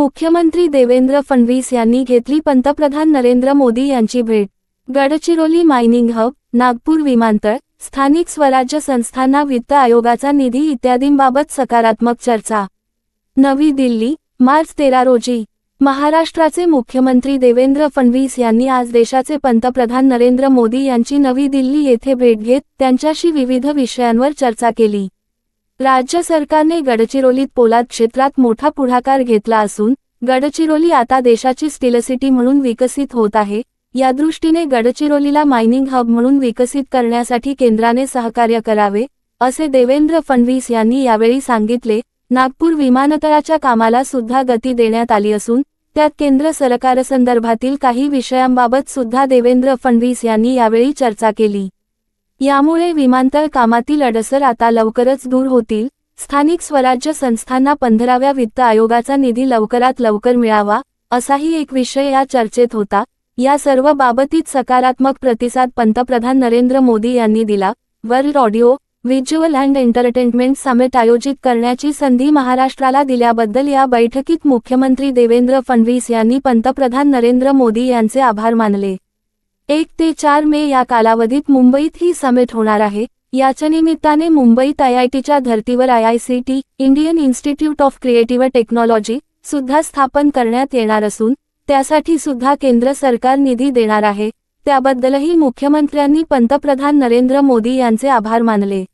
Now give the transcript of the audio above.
मुख्यमंत्री देवेंद्र फडणवीस यांनी घेतली पंतप्रधान नरेंद्र मोदी यांची भेट. गडचिरोली मायनिंग हब नागपूर विमानतळ स्थानिक स्वराज्य संस्थांना वित्त आयोगाचा निधी इत्यादींबाबत सकारात्मक चर्चा. नवी दिल्ली मार्च तेरा रोजी. महाराष्ट्राचे मुख्यमंत्री देवेंद्र फडणवीस यांनी आज देशाचे पंतप्रधान नरेंद्र मोदी यांची नवी दिल्ली येथे भेट घेत त्यांच्याशी विविध विषयांवर चर्चा केली. राज्य सरकारने गडचिरोलीत पोलाद क्षेत्रात मोठा पुढाकार घेतला असून गडचिरोली आता देशाची स्टीलसिटी म्हणून विकसित होत आहे. या दृष्टीने गडचिरोलीला मायनिंग हब म्हणून विकसित करण्यासाठी केंद्राने सहकार्य करावे असे देवेंद्र फडणवीस यांनी यावेळी सांगितले. नागपूर विमानतळाच्या कामाला सुद्धा गती देण्यात आली असून त्यात केंद्र सरकारसंदर्भातील काही विषयांबाबत सुद्धा देवेंद्र फडणवीस यांनी यावेळी चर्चा केली. यामुळे विमानतळ कामातील अडसर आता लवकरच दूर होतील. स्थानिक स्वराज्य संस्थांना पंधराव्या वित्त आयोगाचा निधी लवकरात लवकर मिळावा असाही एक विषय या चर्चेत होता. या सर्व बाबतीत सकारात्मक प्रतिसाद पंतप्रधान नरेंद्र मोदी यांनी दिला. World audio visual and entertainment summit आयोजित करण्याची संधी महाराष्ट्राला दिल्याबद्दल या बैठकीत मुख्यमंत्री देवेंद्र फडणवीस यांनी पंतप्रधान नरेंद्र मोदी यांचे आभार मानले. एक ते चार मे या कालावधीत मुंबईत ही समिट होणार आहे. याच्या निमित्ताने मुंबईत आयआयटीच्या धर्तीवर IICT Indian institute of creative technology सुद्धा स्थापन करण्यात येणार असून त्यासाठी सुद्धा केंद्र सरकार निधी देणार आहे. त्याबद्दलही मुख्यमंत्र्यांनी पंतप्रधान नरेंद्र मोदी यांचे आभार मानले.